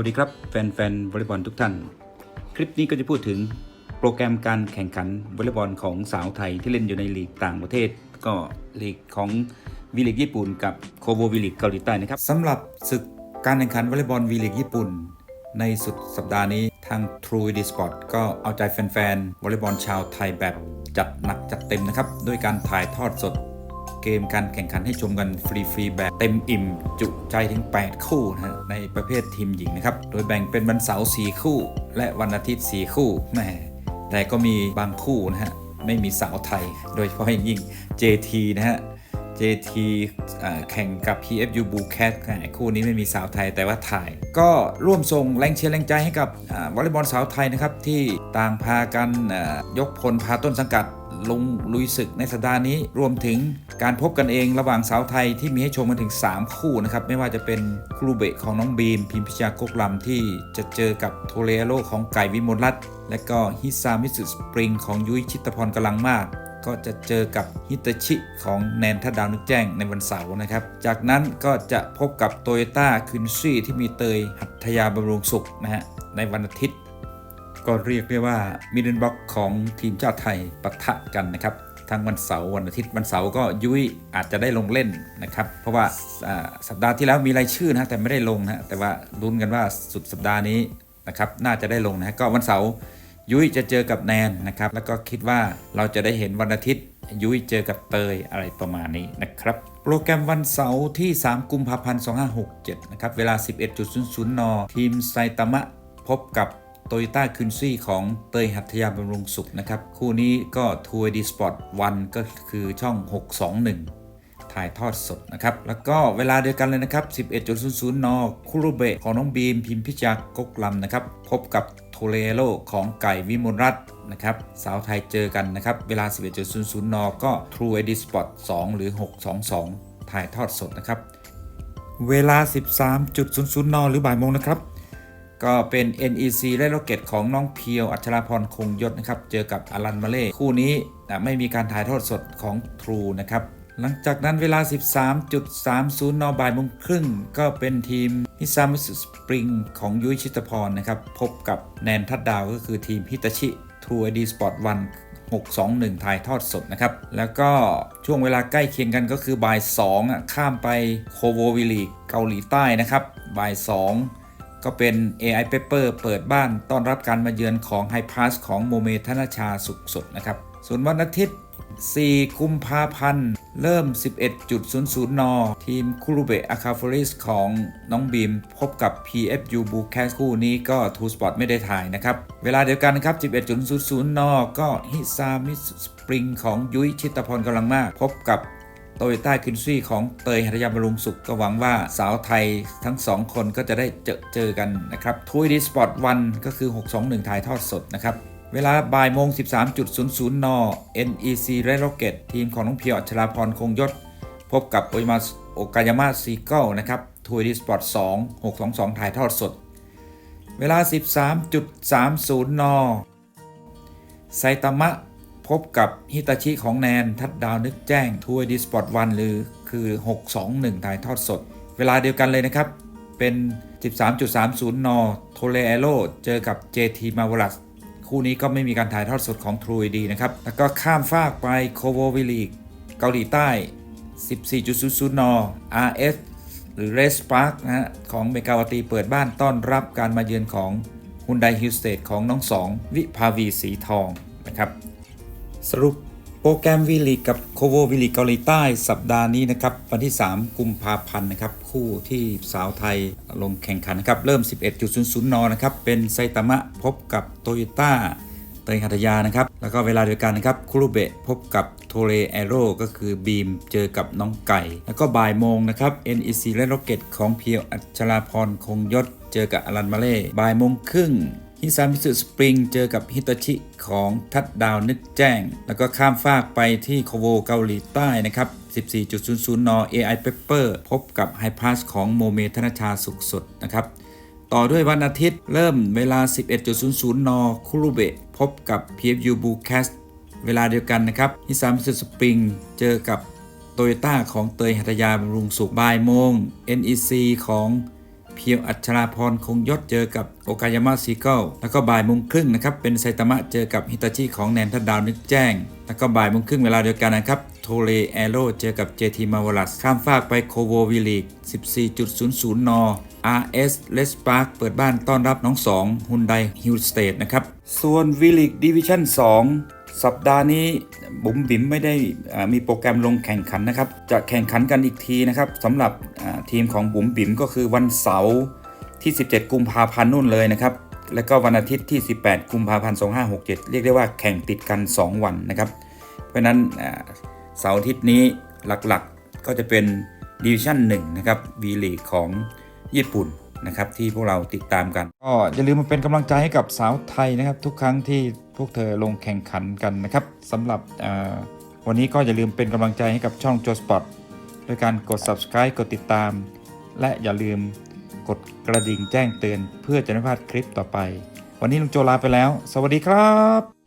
สวัสดีครับแฟนๆวอลเลย์บอลทุกท่าน คลิปนี้ก็จะพูดถึงโปรแกรมการแข่งขันวอลเลย์บอลของสาวไทยที่เล่นอยู่ในลีกต่างประเทศ ก็ลีกของวีลีกญี่ปุ่นกับโคโววีลีกเกาหลีใต้นะครับสำหรับศึกการแข่งขันวอลเลย์บอลวีลีกญี่ปุ่น ในสุดสัปดาห์นี้ทาง True d Sport ก็เอาใจแฟนๆวอลเลย์บอลชาวไทยแบบจัดหนักจัดเต็มนะครับด้วยการถ่ายทอดสด เกมการแข่งขันให้ชมกันฟรีๆแบบเต็มอิ่ม จุใจถึง 8 คู่นะฮะในประเภททีมหญิงนะครับ โดยแบ่งเป็นวันเสาร์4คู่ และวันอาทิตย์ 4 คู่แม่แต่ก็มีบางคู่นะฮะไม่มีสาวไทย โดยเฉพาะอย่างยิ่ง JT นะฮะ JT แข่งกับ PFU b u c a t คู่นี้ไม่มีสาวไทยแต่ว่าถ่าย ก็ร่วมส่งแรงเชียร์แรงใจให้กับอวอลเลย์บอลสาวไทยนะครับ ที่ต่างพากันยกพลพาต้นสังกัด ลงลุยศึกในสัปดาห์นี้รวมถึงการพบกันเองระหว่างสาวไทยที่มีให้ชมกันถึง 3 คู่นะครับ ไม่ว่าจะเป็นครูเบะของน้องบีม พิมพิชากกลำที่จะเจอกับโทเรโลของไก่วิมลรัตน์และก็ฮิซามิสุสปริงของยุ้ยชิตพรกำลังมากก็จะเจอกับฮิตาชิของแนนทัดดาวนึกแจ้งในวันเสาร์นะครับ จากนั้นก็จะพบกับโตโยต้าคินซี่ที่มีเตยหัตถยาบำรุงสุขนะฮะในวันอาทิตย์ ก็เรียกได้ว่ามิดเดิลบล็อกของทีมชาติไทยปะทะกันนะครับทั้งวันเสาร์วันอาทิตย์วันเสาร์ก็ยุ้ยอาจจะได้ลงเล่นนะครับ เพราะว่าอ่าสัปดาห์ที่แล้วมีรายชื่อนะแต่ไม่ได้ลงนะแต่ว่าลุ้นกันว่าสุดสัปดาห์นี้นะครับน่าจะได้ลงนะก็วันเสาร์ยุ้ยจะเจอกับแนนนะครับแล้วก็คิดว่าเราจะได้เห็นวันอาทิตย์ยุ้ยเจอกับเตยอะไรประมาณนี้นะครับ โปรแกรมวันเสาร์ที่ 3 กุมภาพันธ์ 2567 นะครับเวลา 11.00 น ทีมไซตามะพบกับ โตโยต้าคินซี่ของเตยหัตยาบำรุงสุขนะครับ คู่นี้ก็ทัวร์ดีสปอร์ตวันก็คือช่อง 621 ถ่ายทอดสดนะครับ แล้วก็เวลาเดียวกันเลยนะครับ 11.00 น คุรุเบะของน้องบีมพิมพิจากกกลำนะครับ พบกับโทเรโลของไก่วิมลรัตน์นะครับ สาวไทยเจอกันนะครับ เวลา 11.00 น ก็ True ID Spot 2 หรือ 622 ถ่ายทอดสดนะครับ เวลา 13.00 น หรือบ่ายโมงนะครับ ก็เป็น NEC และโรเกตของน้องเพียว อัชราพรคงยศนะครับ เจอกับอลันมาเล่คู่นี้ไม่มีการถ่ายทอดสดของ True นะครับ หลังจากนั้นเวลา 13.30 น บ่ายโมงครึ่ง ก็เป็นทีมฮิซามิสุสปริงของยุ้ยชิตพรนะครับ พบกับแนนทัดดาวก็คือทีมฮิตาชิ True ID Sport 1 621 ถ่ายทอดสดนะครับ แล้วก็ช่วงเวลาใกล้เคียงกันก็คือบ่าย2อะข้ามไปโคโววิลีเกาหลีใต้นะครับบ่าย 2 ก็เป็น AI Pepper เปิดบ้านต้อนรับการมาเยือนของ High Pass ของโมเมธนชาสุขสดนะครับ ส่วนวันอาทิตย์ 4 กุมภาพันธ์ เริ่ม 11.00 น ทีมคุรุเบะอาคาฟอริสของน้องบีม พบกับ PFU b u c a s คู่นี้ก็ True Sport ไม่ได้ถ่ายนะครับ เวลาเดียวกันนะครับ 11.00 น ก็ฮิซามิสปริงของยุ้ยชิตพรกำลังมาก พบกับ โตโยต้าคินซี่ของเตยหัตถยาบรุงสุขก็หวังว่าสาวไทยทั้งสองคนก็จะได้เจอเจอกันนะครับทุยดีสปอร์ตวันก็คือ 621 ถ่ายทอดสดนะครับเวลาบ่ายโมง 13.00 น NEC Red Rocket ทีมของน้องเพียวอัชราพรคงยศ พบกับโอยมาโอกายามาซีเกิลนะครับทัวร์ดีสปอร์ต2 622 ถ่ายทอดสด เวลา 13.30 น ไซตามะ พบกับฮิตาชิของแนน ทัดดาวนึกแจ้งทัวร์ดีสปอร์ตวันหรือคือ 621 ถ่ายทอดสด เวลาเดียวกันเลยนะครับ เป็น 13.30 น โทเลเอโลเจอกับ JT m a v e l u s คู่นี้ก็ไม่มีการถ่ายทอดสดของ True ID นะครับ แล้วก็ข้ามฟากไปโคโววิลีกเกาหลีใต้ 14.00 น RS หรือ Race Park นะฮะของเมกาวตีเปิดบ้านต้อนรับการมาเยือนของฮุนไดฮิลสเตดของน้องสองวิภาวีสีทองนะครับ สรุปโปรแกรมวีลีกกับโคโววีลีเกาหลีใต้สัปดาห์นี้นะครับ วันที่ 3 กุมภาพันธ์นะครับ คู่ที่สาวไทยลงแข่งขันนะครับ เริ่ม 11.00 น นะครับ เป็นไซตามะพบกับโตโยต้าเตยหัตยานะครับ แล้วก็เวลาเดียวกันนะครับคุรุเบะพบกับโทเรแอโร่ก็คือบีมเจอกับน้องไก่ แล้วก็บ่ายโมงนะครับ NEC และโรเกตของเพียวอัชราพรคงยศเจอกับอลันมาเล่บ่ายโมงครึ่ง ฮิซามิสุสปริงเจอกับฮิตาชิของทัดดาวนึกแจ้ง แล้วก็ข้ามฟากไปที่โคโวเกาหลีใต้นะครับ 14.00 น AI Pepper พบกับไฮพาสของโมเมธนชาสุขสดนะครับ ต่อด้วยวันอาทิตย์เริ่มเวลา 11.00 น คุรุเบะพบกับ PFU b u c a s เวลาเดียวกันนะครับฮิซามิสุสปริงเจอกับโตโยต้าของเตยหัตยาบำรุงสุขบ่ายโมง NEC ของ เพียวอัชราพรคงยศเจอกับโอกายามะซีเกิลแล้วก็บ่ายโมงครึ่งนะครับเป็นไซตามะเจอกับฮิตาชิของแนนทัดาวนึกแจ้ง แล้วก็บ่ายโมงครึ่งเวลาเดียวกันนะครับโทเลแอโรเจอกับเจทีมาวลัสข้ามฟากไปโคโววิลีก 14.00 น RS l e s Park เปิดบ้านต้อนรับน้องสองฮุนไดฮิลสเต e นะครับ ส่วนวิลิกดิวิชั่น2 สัปดาห์นี้บุ๋มบิ๋มไม่ได้มีโปรแกรมลงแข่งขันนะครับ จะแข่งขันกันอีกทีนะครับสำหรับทีมของบุ๋มบิ๋มก็คือวันเสาร์ที่ 17 กุมภาพันธ์นู่นเลยนะครับ แล้วก็วันอาทิตย์ที่ 18 กุมภาพันธ์ 2567 เรียกได้ว่าแข่งติดกัน 2 วันนะครับ เพราะนั้นเสาร์อาทิตย์นี้หลักๆก็จะเป็นดิวิชั่น1นะครับวีลีกของญี่ปุ่น นะครับที่พวกเราติดตามกัน ก็อย่าลืมมาเป็นกำลังใจให้กับสาวไทยนะครับ ทุกครั้งที่พวกเธอลงแข่งขันกันนะครับสำหรับวันนี้ก็อย่าลืมเป็นกำลังใจให้กับช่อง j o s p o t ด้วยการกด subscribe กดติดตาม และอย่าลืมกดกระดิ่งแจ้งเตือน เพื่อจะไม่พลาดคลิปต่อไป วันนี้ลุงโจลาไปแล้ว สวัสดีครับ